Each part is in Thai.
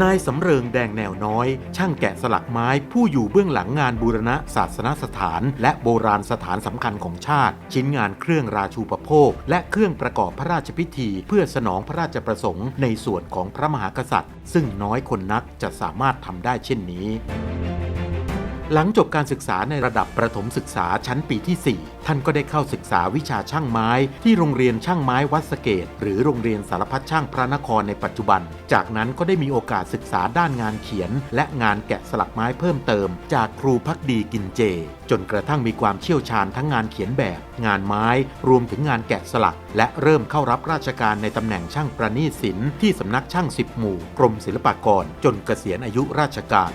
นายสำเริงแดงแนวน้อย ช่างแกะสลักไม้ผู้อยู่เบื้องหลังงานบูรณะศาสนสถาน และโบราณสถานสำคัญของชาติ ชิ้นงานเครื่องราชูปโภค และเครื่องประกอบพระราชพิธี เพื่อสนองพระราชประสงค์ในส่วนของพระมหากษัตริย์ ซึ่งน้อยคนนักจะสามารถทำได้เช่นนี้ หลังจบการศึกษาในระดับประถมศึกษาชั้นปีที่ 4 ท่านก็ได้เข้าศึกษาวิชาช่างไม้ ที่โรงเรียนช่างไม้วัดสะเกต หรือโรงเรียนสารพัดช่างพระนครในปัจจุบัน จากนั้นก็ได้มีโอกาสศึกษาด้านงานเขียน และงานแกะสลักไม้เพิ่มเติม จากครูพักดีกินเจ จนกระทั่งมีความเชี่ยวชาญทั้งงานเขียนแบบ งานไม้ รวมถึงงานแกะสลัก และเริ่มเข้ารับราชการในตำแหน่งช่างประณีตศิลป์ที่สำนักช่างสิบหมู่กรมศิลปากรจนเกษียณอายุราชการ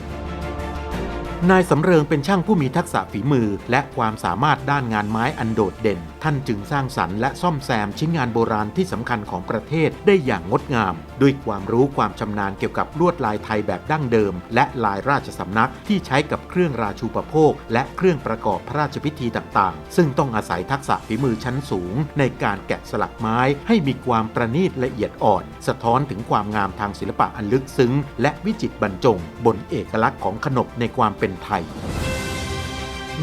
นายสำเริงเป็นช่างผู้มีทักษะฝีมือและความสามารถด้านงานไม้อันโดดเด่นท่านจึงสร้างสรรค์และซ่อมแซมชิ้นงานโบราณที่สำคัญของประเทศได้อย่างงดงาม ด้วยความรู้ความชำนาญเกี่ยวกับลวดลายไทยแบบดั้งเดิม และลายราชสำนักที่ใช้กับเครื่องราชูปโภค และเครื่องประกอบพระราชพิธีต่างๆ ซึ่งต้องอาศัยทักษะฝีมือชั้นสูง ในการแกะสลักไม้ให้มีความประณีตละเอียดอ่อน สะท้อนถึงความงามทางศิลปะอันลึกซึ้ง และวิจิตรบรรจง บนเอกลักษณ์ของขนบในความเป็นไทย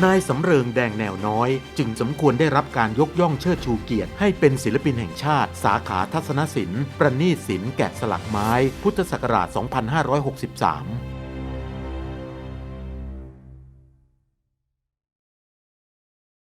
นายสำเริงแดงแนวน้อย จึงสมควรได้รับการยกย่องเชิดชูเกียรติ ให้เป็นศิลปินแห่งชาติ สาขาทัศนศิลป์ ประณีตศิลป์แกะสลักไม้ พุทธศักราช 2563